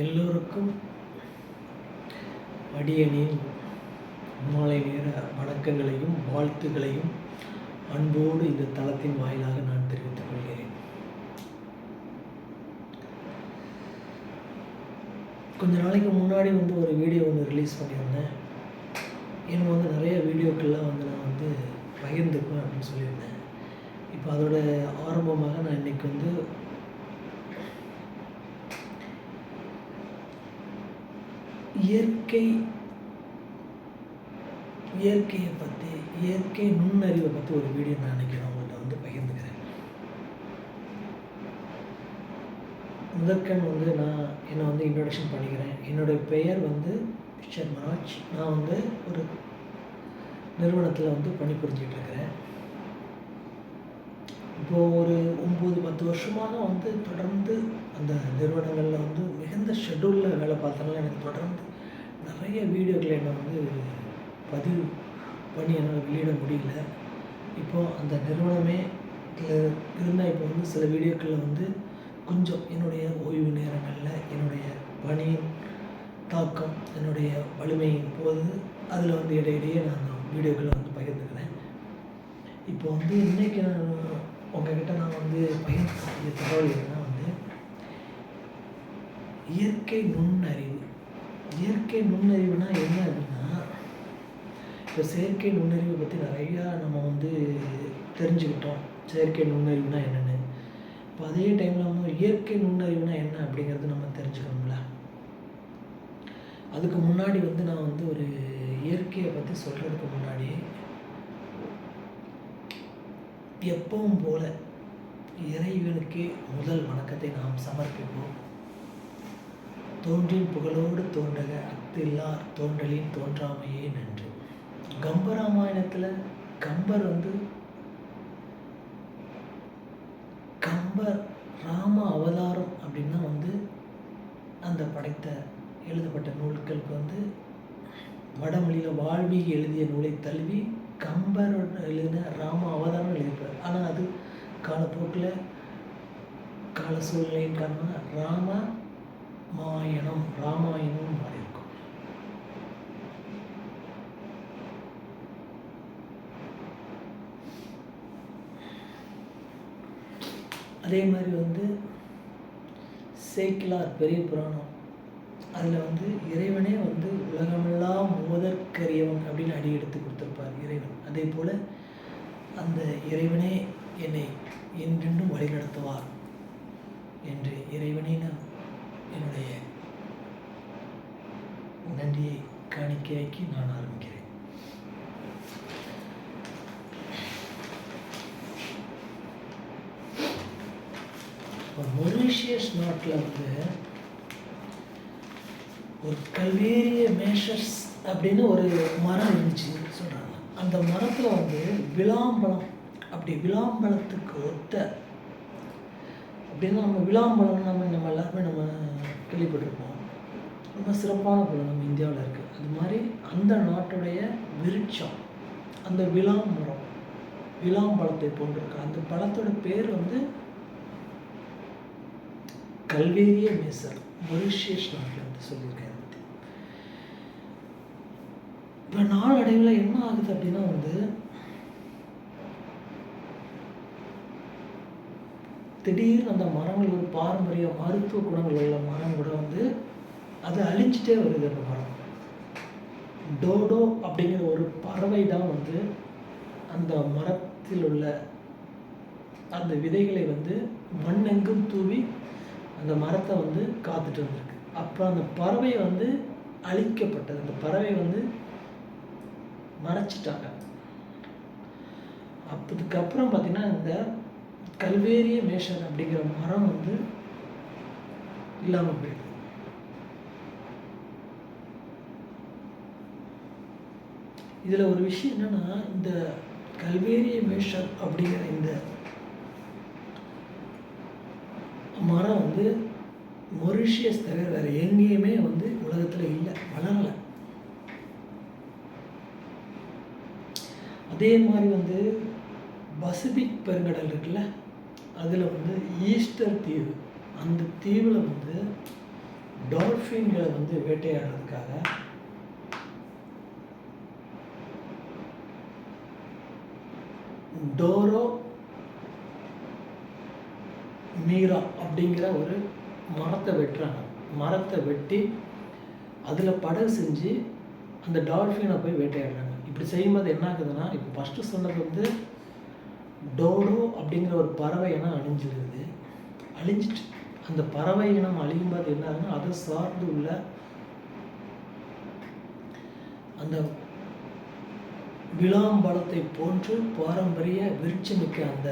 எல்லோருக்கும் அடியனின் மாலை நேர வணக்கங்களையும் வாழ்த்துகளையும் அன்போடு இந்த தளத்தின் வாயிலாக நான் தெரிவித்துக் கொள்கிறேன். கொஞ்ச நாளைக்கு முன்னாடி வந்து ஒரு வீடியோ ஒன்று ரிலீஸ் பண்ணியிருந்தேன். எனக்கு வந்து நிறைய வீடியோக்கள்லாம் வந்து நான் வந்து பகிர்ந்துக்குவேன் அப்படின்னு சொல்லியிருந்தேன். இப்போ அதோட ஆரம்பமாக நான் இன்னைக்கு வந்து இயற்கை இயற்கையை பற்றி இயற்கை நுண்ணறிவை பற்றி ஒரு வீடியோ நான் நினைக்கிறேன் உங்கள்கிட்ட வந்து பகிர்ந்துக்கிறேன். முதற்கண் வந்து நான் என்னை வந்து இன்ட்ரொடக்ஷன் பண்ணிக்கிறேன். என்னுடைய பெயர் வந்து பிக்சர் மனோஜ். நான் வந்து ஒரு நிறுவனத்தில் வந்து பணிபுரிஞ்சிகிட்டு இருக்கிறேன். இப்போது ஒரு ஒம்பது பத்து வருஷமாக வந்து தொடர்ந்து அந்த நிறுவனங்களில் வந்து மிகுந்த ஷெட்யூலில் வேலை பார்த்தனால எனக்கு தொடர்ந்து நிறைய வீடியோக்களை நான் வந்து பதிவு பண்ணி என்னால் வெளியிட முடியல. இப்போது அந்த நிறுவனமே இருந்தால் இப்போ வந்து சில வீடியோக்களில் வந்து கொஞ்சம் என்னுடைய ஓய்வு நேரங்களில் என்னுடைய பணியின் தாக்கம் என்னுடைய வலிமையின் போது அதில் வந்து இடையிடையே நான் அந்த வீடியோக்களை வந்து பகிர்ந்துக்கிறேன். இப்போ வந்து இன்றைக்கி நான் உங்ககிட்ட நான் வந்து பகிர்ந்து தகவல் என்னன்னா வந்து இயற்கை நுண்ணறிவு. இயற்கை நுண்ணறிவுனா என்ன அப்படின்னா இப்போ செயற்கை நுண்ணறிவை பற்றி நிறையா நம்ம வந்து தெரிஞ்சுக்கிட்டோம். செயற்கை நுண்ணறிவுனா என்னென்னு. இப்போ அதே டைமில் வந்து இயற்கை நுண்ணறிவுனா என்ன அப்படிங்கிறது நம்ம தெரிஞ்சுக்கணும்ல. அதுக்கு முன்னாடி வந்து நான் வந்து ஒரு இயற்கையை பற்றி சொல்கிறதுக்கு முன்னாடி எப்பவும் போல இறைவனுக்கே முதல் வணக்கத்தை நாம் சமர்ப்பிப்போம். தோன்றின் புகழோடு தோன்றக அத்தில்லார் தோன்றலின் தோன்றாமையே நன்று. கம்பராமாயணத்தில் கம்பர் வந்து கம்பர் ராம அவதாரம் அப்படின்னா வந்து அந்த படைத்த எழுதப்பட்ட நூல்களுக்கு வந்து வடமொழியில் வால்மீகி எழுதிய நூலை தழுவி கம்பர் எழுதின ராம அவதாரம் எழுதியிருப்பார். ஆனால் அது காலப்போக்கில் கால சூழ்நிலையின் காரணமாக ராம மாயணம் ராமாயணம் மாறியிருக்கும். அதே மாதிரி வந்து சேக்கிலார் பெரிய புராணம். அதில் வந்து இறைவனே வந்து உலகமெல்லாம் மோதற்கரியவன் அப்படின்னு அடி எடுத்து கொடுத்துருப்பார் இறைவன். அதே போல் அந்த இறைவனே என்னை என்றென்றும் வழிநடத்துவார் என்று இறைவனை நான் என்னுடைய நன்றியை காணிக்கையாக்கி நான் ஆரம்பிக்கிறேன். இப்போ மொரிஷியஸ் நாட்டில் வந்து ஒரு கல்வேரிய மேஷஸ் அப்படின்னு ஒரு மரம் இருந்துச்சு சொல்கிறாங்க அந்த மரத்தில் வந்து விளாம்பழம் அப்படி விளாம்பழத்துக்கு ஒத்த அப்படின்னா நம்ம விளாம்பழம் நம்ம நம்ம எல்லாருமே நம்ம கேள்விப்பட்டிருப்போம். ரொம்ப சிறப்பான குளம் நம்ம இந்தியாவில் இருக்குது அது மாதிரி அந்த நாட்டுடைய விருட்சம் அந்த விளாம்பரம் விளாம்பழத்தை போன்றிருக்கு. அந்த பழத்தோட பேர் வந்து கல்வேரிய மேசர் மொரிஷியஸ் நாட்டில் வந்து சொல்லியிருக்கேன். இப்போ நாளடைவில் என்ன ஆகுது அப்படின்னா வந்து திடீர்னு அந்த மரங்கள் ஒரு பாரம்பரிய மருத்துவ குணங்கள் உள்ள மரம் கூட வந்து அது அழிஞ்சிட்டே வருது அந்த மரம். டோடோ அப்படிங்கிற ஒரு பறவை தான் வந்து அந்த மரத்தில் உள்ள அந்த விதைகளை வந்து மண்ணெங்கும் தூவி அந்த மரத்தை வந்து காத்துட்டு வந்திருக்கு. அப்புறம் அந்த பறவை வந்து அழிக்கப்பட்டது. அந்த பறவை வந்து மறைச்சிட்டாங்க. அப்பதுக்கப்புறம் பார்த்தீங்கன்னா இந்த கல்வேரிய மேஷன் அப்படிங்கிற மரம் வந்து இல்லாமல் போயிடுது. இதில் ஒரு விஷயம் என்னன்னா இந்த கல்வேரிய மேஷர் அப்படிங்கிற இந்த மரம் வந்து மொரிஷியஸ் தவிர வேறு எங்கேயுமே வந்து உலகத்தில் இல்லை வளரலை. அதே மாதிரி வந்து பசிபிக் பெருங்கடல் இருக்குல்ல அதில் வந்து ஈஸ்டர் தீவு. அந்த தீவில் வந்து டால்ஃபின்களை வந்து வேட்டையாடுறதுக்காக டோரோ மீரா அப்படிங்கிற ஒரு மரத்தை வெட்டுறாங்க. மரத்தை வெட்டி அதில் படகு செஞ்சு அந்த டால்ஃபினை போய் வேட்டையாடுறாங்க. இப்படி செய்யும்போது என்ன ஆகுதுன்னா இப்போ ஃபஸ்ட்டு சொன்னது வந்து டோடோ அப்படிங்கிற ஒரு பறவை இனம் அழிஞ்சிருது? அழிஞ்சிட்டு அந்த பறவை இனம் அழியும் போது என்ன ஆகுதுன்னா அதை சார்ந்து உள்ள அந்த விளாம்பழத்தை போன்று பாரம்பரிய விருட்சமிக்க அந்த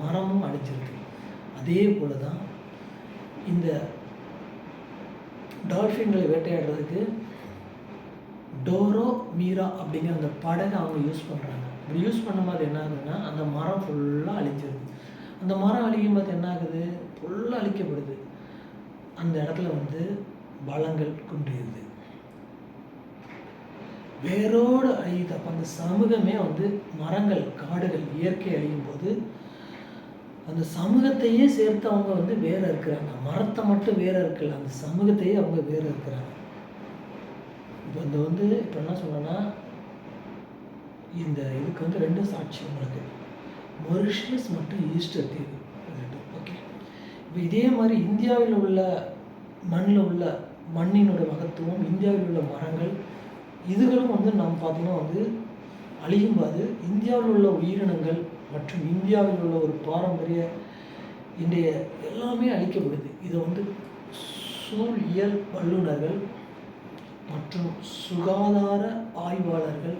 மரமும் அழிஞ்சிருக்கு அதே போல தான் இந்த டால்ஃபின்களை வேட்டையாடுறதுக்கு டோரோ மீரா அப்படிங்கிற அந்த படகை அவங்க யூஸ் பண்ணுறாங்க இப்படி யூஸ் பண்ணும்போது என்ன ஆகுதுன்னா அந்த மரம் ஃபுல்லாக அழிஞ்சிருது. அந்த மரம் அழிக்கும் போது என்ன ஆகுது? ஃபுல்லாக அழிக்கப்படுது. அந்த இடத்துல வந்து பலங்கள் குன்றியது. வேரோடு அழியுது. அப்போ அந்த சமூகமே வந்து மரங்கள் காடுகள் இயற்கை அழியும் போது அந்த சமூகத்தையே சேர்த்து அவங்க வந்து வேற இருக்கிறாங்க. மரத்தை மட்டும் வேற இருக்கல அந்த சமூகத்தையே அவங்க வேற இருக்கிறாங்க. இப்போ இந்த வந்து இப்போ என்ன சொல்கிறேன்னா இந்த இதுக்கு வந்து ரெண்டு சாட்சி உங்களுக்கு மொரிஷியஸ் மற்றும் ஈஸ்டர் தீவு ஓகே இப்போ இதே மாதிரி இந்தியாவில் உள்ள மண்ணில் உள்ள மண்ணினோட மகத்துவம் இந்தியாவில் உள்ள மரங்கள் இதுகளும் வந்து நாம் பார்த்தீங்கன்னா வந்து அழியும்போது இந்தியாவில் உள்ள உயிரினங்கள் மற்றும் இந்தியாவில் உள்ள ஒரு பாரம்பரிய இன்றைய எல்லாமே அழிக்கப்படுது. இதை வந்து சூழியல் வல்லுநர்கள் மற்றும் சுகாதார ஆய்வாளர்கள்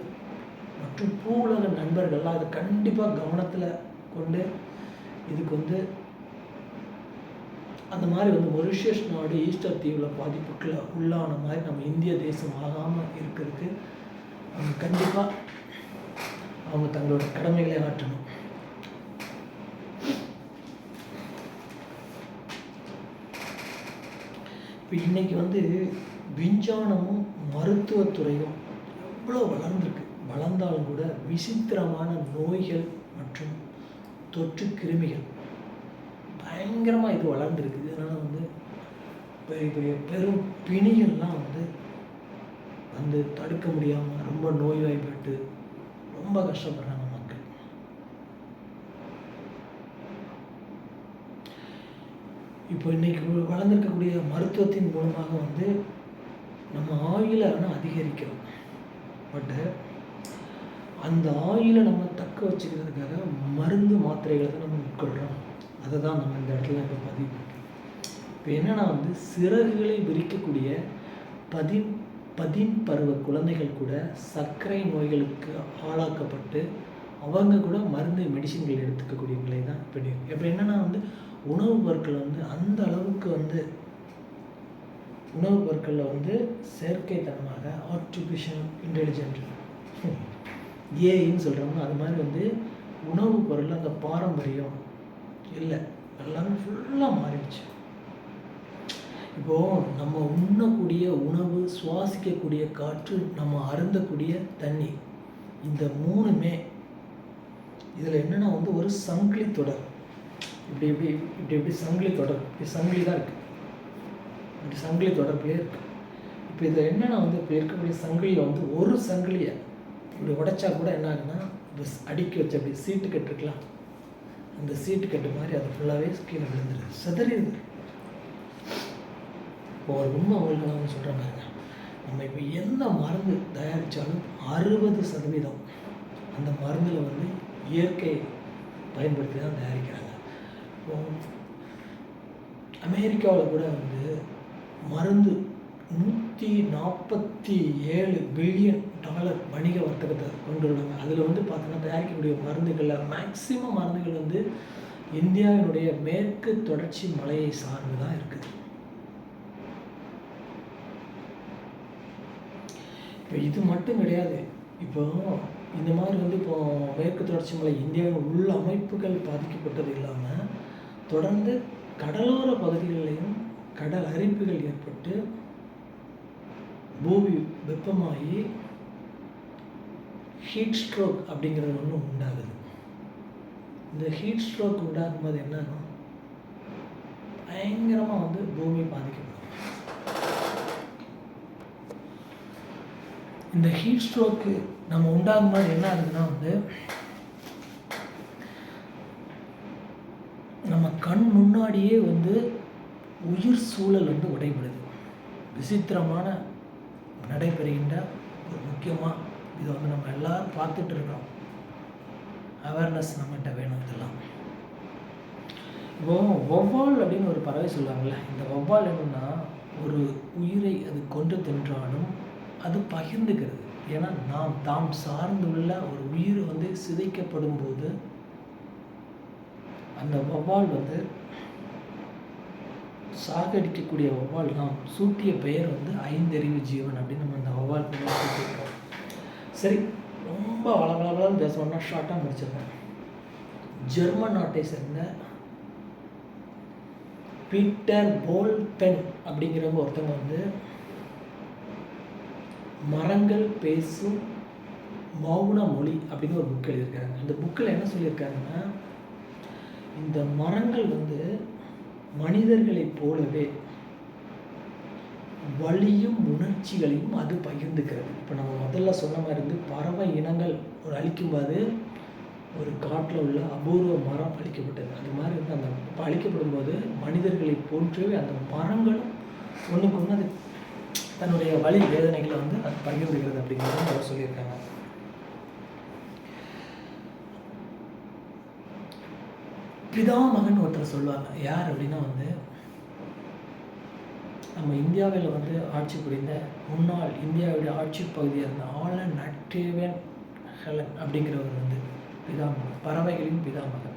மற்றும் பூவுலக நண்பர்கள்லாம் அதை கண்டிப்பாக கவனத்தில் கொண்டு இதுக்கு வந்து அந்த மாதிரி வந்து மொரிஷியஸ் நாடு ஈஸ்டர் தீவில் பாதிப்புக்குள்ள உள்ளான மாதிரி நம்ம இந்திய தேசம் ஆகாமல் இருக்கிறதுக்கு அவங்க கண்டிப்பாக அவங்க தங்களோட கடமைகளை ஆற்றணும். இப்போ இன்னைக்கு வந்து விஞ்ஞானமும் மருத்துவத்துறையும் எவ்வளோ வளர்ந்துருக்கு. வளர்ந்தாலும் கூட விசித்திரமான நோய்கள் மற்றும் தொற்று கிருமிகள் பயங்கரமாக இது வளர்ந்துருக்கு. இதனால் வந்து பெரிய பெரிய பெரும் பிணிகள்லாம் வந்து வந்து தடுக்க முடியாமல் ரொம்ப நோய்வாய்ப்பட்டு ரொம்ப கஷ்டப்படுறாங்க மக்கள். இப்போ இன்னைக்கு வளர்ந்துருக்கக்கூடிய மருத்துவத்தின் மூலமாக வந்து நம்ம ஆயுளை ஆனால் அதிகரிக்கிறோம். பட்டு அந்த ஆயிலை நம்ம தக்க வச்சுக்கிறதுக்காக மருந்து மாத்திரைகளை தான் நம்ம உட்கொள்கிறோம் அதை தான் நம்ம இந்த இடத்துல இப்போ பதிவு பண்ணுறோம் இப்போ என்னென்னா வந்து சிறகுகளை விரிக்கக்கூடிய பதி பதின் பருவ குழந்தைகள் கூட சர்க்கரை நோய்களுக்கு ஆளாக்கப்பட்டு அவங்க கூட மருந்து மெடிசின்கள் எடுத்துக்கக்கூடிய நிலை தான் இப்போ இப்போ என்னென்னா வந்து உணவுப் பொருட்கள் வந்து அந்த அளவுக்கு வந்து உணவுப் பொருட்களில் வந்து செயற்கைத்தனமாக ஆர்டிஃபிஷியல் இன்டெலிஜென்ட் ஏஐன்னு சொல்கிறாங்க அது மாதிரி வந்து உணவுப் பொருள் அந்த பாரம்பரியம் இல்லை எல்லாமே ஃபுல்லாக மாறிடுச்சு. இப்போது நம்ம உண்ணக்கூடிய உணவு சுவாசிக்கக்கூடிய காற்று நம்ம அருந்தக்கூடிய தண்ணி இந்த மூணுமே இதில் என்னென்னா வந்து ஒரு சங்கிலி தொடர். இப்படி இப்படி இப்படி இப்படி சங்கிலி தொடர். இப்படி சங்கிலி தான் இருக்குது இப்படி சங்கிலி தொடர்புலேயே இருக்குது இப்போ இதில் என்னென்னா வந்து இப்போ இருக்கக்கூடிய சங்கிலியில் வந்து ஒரு சங்கிலியை இப்படி உடைச்சா கூட என்ன ஆகுன்னா இந்த அடுக்கி வச்ச அப்படி சீட்டு கட்டுருக்கலாம் அந்த சீட்டு கட்டு மாதிரி அது ஃபுல்லாகவே கீழே விழுந்துருது. சிதறிடுது. இப்போ ஒரு உண்மை அவங்களுக்கு நான் சொல்கிறேன் பாருங்க. நம்ம இப்போ எந்த மருந்து தயாரித்தாலும் அறுபது சதவீதம் அந்த மருந்தில் வந்து இயற்கை பயன்படுத்தி தான் தயாரிக்கிறாங்க. இப்போ அமெரிக்காவில் கூட வந்து மருந்து நூற்றி நாற்பத்தி ஏழு பில்லியன் டாலர் வணிக வர்த்தகத்தை கொண்டுள்ளாங்க அதில் வந்து பார்த்தீங்கன்னா தயாரிக்கக்கூடிய மருந்துகளில் மேக்சிமம் மருந்துகள் வந்து இந்தியாவினுடைய மேற்கு தொடர்ச்சி மலையை சார்ந்து தான் இருக்குது இப்போ இது மட்டும் கிடையாது. இப்போ இந்த மாதிரி வந்து இப்போ மேற்கு தொடர்ச்சி மலை இந்தியாவின் உள்ள அமைப்புகள் பாதிக்கப்பட்டது இல்லாமல் தொடர்ந்து கடலோர பகுதிகளிலையும் கடல் அரிப்புகள் ஏற்பட்டு பூமி வெப்பமாகி ஹீட் ஸ்ட்ரோக் அப்படிங்கிறது ஒன்று உண்டாகுது. இந்த ஹீட் ஸ்ட்ரோக் உண்டாகும் போது என்னன்னா பயங்கரமாக வந்து பூமி பாதிக்கப்படும். இந்த ஹீட் ஸ்ட்ரோக்கு நம்ம உண்டாகும் போது என்ன ஆகுதுன்னா வந்து நம்ம கண் முன்னாடியே வந்து உயிர் சூழல் வந்து உடைபடுது. விசித்திரமான நடைபெறுகின்ற ஒரு முக்கியமாக இதை வந்து நம்ம எல்லாரும் பார்த்துட்டு இருக்கிறோம் அவேர்னஸ் நம்மகிட்ட வேணும் இதெல்லாம். இப்போ வௌவால் அப்படின்னு ஒரு பறவை சொல்லுவாங்கள்ல இந்த வௌவால் என்னன்னா ஒரு உயிரை அது கொண்டு தின்றாலும் அது பகிர்ந்துக்கிறது. ஏன்னா நாம் தாம் சார்ந்துள்ள ஒரு உயிர் வந்து சிதைக்கப்படும் போது அந்த வௌவால் வந்து சாகடிக்கக்கூடிய வௌவால் நாம் சூட்டிய பெயர் வந்து ஐந்தறிவு ஜீவன் அப்படின்னு நம்ம அந்த வௌவால் சூட்டியிருக்கோம் சரி ரொம்ப வளவளவளன்னு பேசணும்னா ஷார்ட்டாக முடிச்சிருக்கேன் ஜெர்மன் நாட்டை சேர்ந்த பீட்டர் போல் பென் அப்படிங்கிறவங்க ஒருத்தவங்க வந்து மரங்கள் பேசும் மௌன மொழி அப்படின்னு ஒரு புக் எழுதியிருக்காங்க. அந்த புக்கில் என்ன சொல்லியிருக்காங்கன்னா இந்த மரங்கள் வந்து மனிதர்களைப் போலவே வலியும் உணர்ச்சிகளையும் அது பகிர்ந்துக்கிறது. இப்போ நம்ம முதல்ல சொன்ன மாதிரி இருந்து பறவை இனங்கள் ஒரு அழிக்கும்போது ஒரு காட்டில் உள்ள அபூர்வ மரம் அழிக்கப்பட்டது அது மாதிரி வந்து அந்த இப்போ அழிக்கப்படும் போது மனிதர்களை போன்றவே அந்த மரங்களும் ஒன்றுக்கு ஒன்று அது தன்னுடைய வலி வேதனைகளை வந்து அது பகிர்ந்துக்கிறது அப்படிங்கிறத அவர் சொல்லியிருக்காங்க. பிதாமகன் ஒருத்தர் சொல்லுவாங்க யார் அப்படின்னா வந்து நம்ம இந்தியாவில் வந்து ஆட்சி புரிந்த முன்னாள் இந்தியாவுடைய ஆட்சி பகுதியாக இருந்த ஆலன் நட்டேவன் ஹெலன் அப்படிங்கிறவர் வந்து பிதாமகன் பறவைகளின் பிதாமகன்.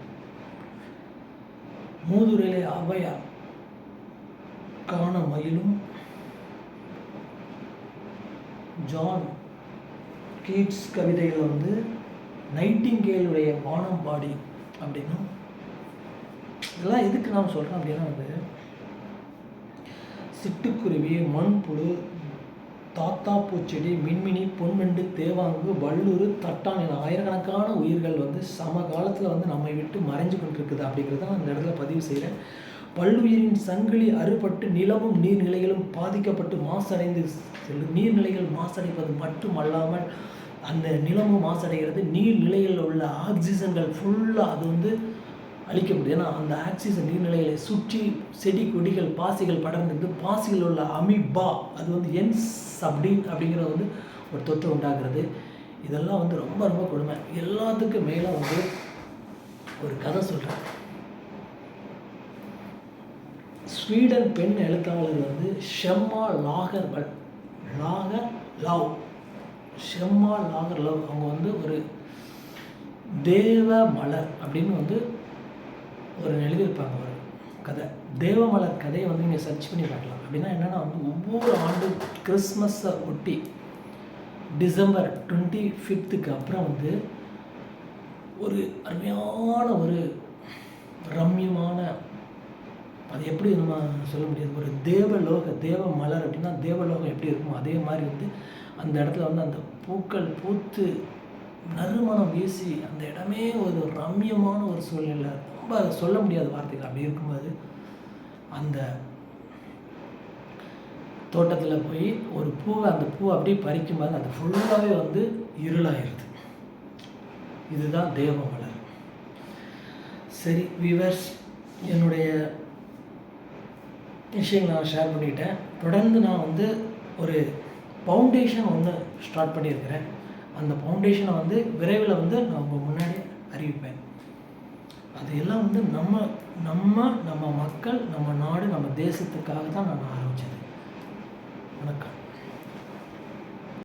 மூதுரையிலே அவையா காண மயிலும் ஜான் கீட்ஸ் கவிதையில் வந்து நைட்டிங்கேலுடைய வானம் பாடி அப்படின்னும் இதெல்லாம் எதுக்கு நான் சொல்கிறேன் அப்படின்னா வந்து சிட்டுக்குருவி மண்புழு தாத்தா பூச்செடி மின்மினி பொன்மெண்டு தேவாங்கு வல்லூர் தட்டான் என ஆயிரக்கணக்கான உயிர்கள் வந்து சம காலத்தில் வந்து நம்மை விட்டு மறைஞ்சு கொண்டிருக்குது அப்படிங்கிறத நான் அந்த இடத்துல பதிவு செய்கிறேன் பல்லுயிரின் சங்கிலி அறுபட்டு நிலமும் நீர்நிலைகளும் பாதிக்கப்பட்டு மாசடைந்து செல்லும். நீர்நிலைகள் மாசடைப்பது மட்டுமல்லாமல் அந்த நிலமும் மாசடைகிறது. நீர்நிலைகளில் உள்ள ஆக்சிஜன்கள் ஃபுல்லாக அது வந்து அழிக்கப்படுது ஏன்னா அந்த ஆக்சிஜன் நீர்நிலைகளை சுற்றி செடி கொடிகள் பாசிகள் படர்ந்து பாசிகள் உள்ள அமிபா அது வந்து என்ஸ் அப்படி அப்படிங்கிற வந்து ஒரு தொற்று உண்டாகிறது இதெல்லாம் வந்து ரொம்ப ரொம்ப கொடுமை. எல்லாத்துக்கும் மேலே வந்து ஒரு கதை சொல்கிறேன் ஸ்வீடன் பெண் எழுத்தாளர் வந்து Selma Lager but Lagerlöf. Selma Lagerlöf. அவங்க வந்து ஒரு தேவ மலர் அப்படின்னு வந்து ஒரு எழுதியிருப்பாங்க ஒரு கதை. தேவமலர் கதையை வந்து நீங்கள் சர்ச் பண்ணி பார்க்கலாம். அப்படின்னா என்னென்னா வந்து ஒவ்வொரு ஆண்டும் கிறிஸ்மஸை ஒட்டி டிசம்பர் டுவெண்ட்டி ஃபிஃப்த்துக்கு அப்புறம் வந்து ஒரு அருமையான ஒரு ரம்யமான அது எப்படி நம்ம சொல்ல முடியாது ஒரு தேவலோக தேவ மலர் அப்படின்னா தேவலோகம் எப்படி இருக்குமோ அதே மாதிரி வந்து அந்த இடத்துல வந்து அந்த பூக்கள் பூத்து நறுமணம் வீசி அந்த இடமே ஒரு ரம்யமான ஒரு சூழ்நிலை. ரொம்ப சொல்ல முடியாத வார்த்தைகள். அப்படி இருக்கும்போது அந்த தோட்டத்தில் போய் ஒரு பூவை அந்த பூவை அப்படியே பறிக்கும்போது அது ஃபுல்லாகவே வந்து இருளாயிருது. இதுதான் தேவ மலர். சரி விவர்ஸ் என்னுடைய விஷயங்களை நான் ஷேர் பண்ணிட்டேன். தொடர்ந்து நான் வந்து ஒரு ஃபவுண்டேஷன் ஒன்று ஸ்டார்ட் பண்ணியிருக்கிறேன். அந்த ஃபவுண்டேஷனை வந்து விரைவில் வந்து நான் உங்கள் முன்னாடி அறிவிப்பேன். அது எல்லாம் வந்து நம்ம நம்ம நம்ம மக்கள் நம்ம நாடு நம்ம தேசத்துக்காக தான் நான் ஆரம்பித்தது வணக்கம்.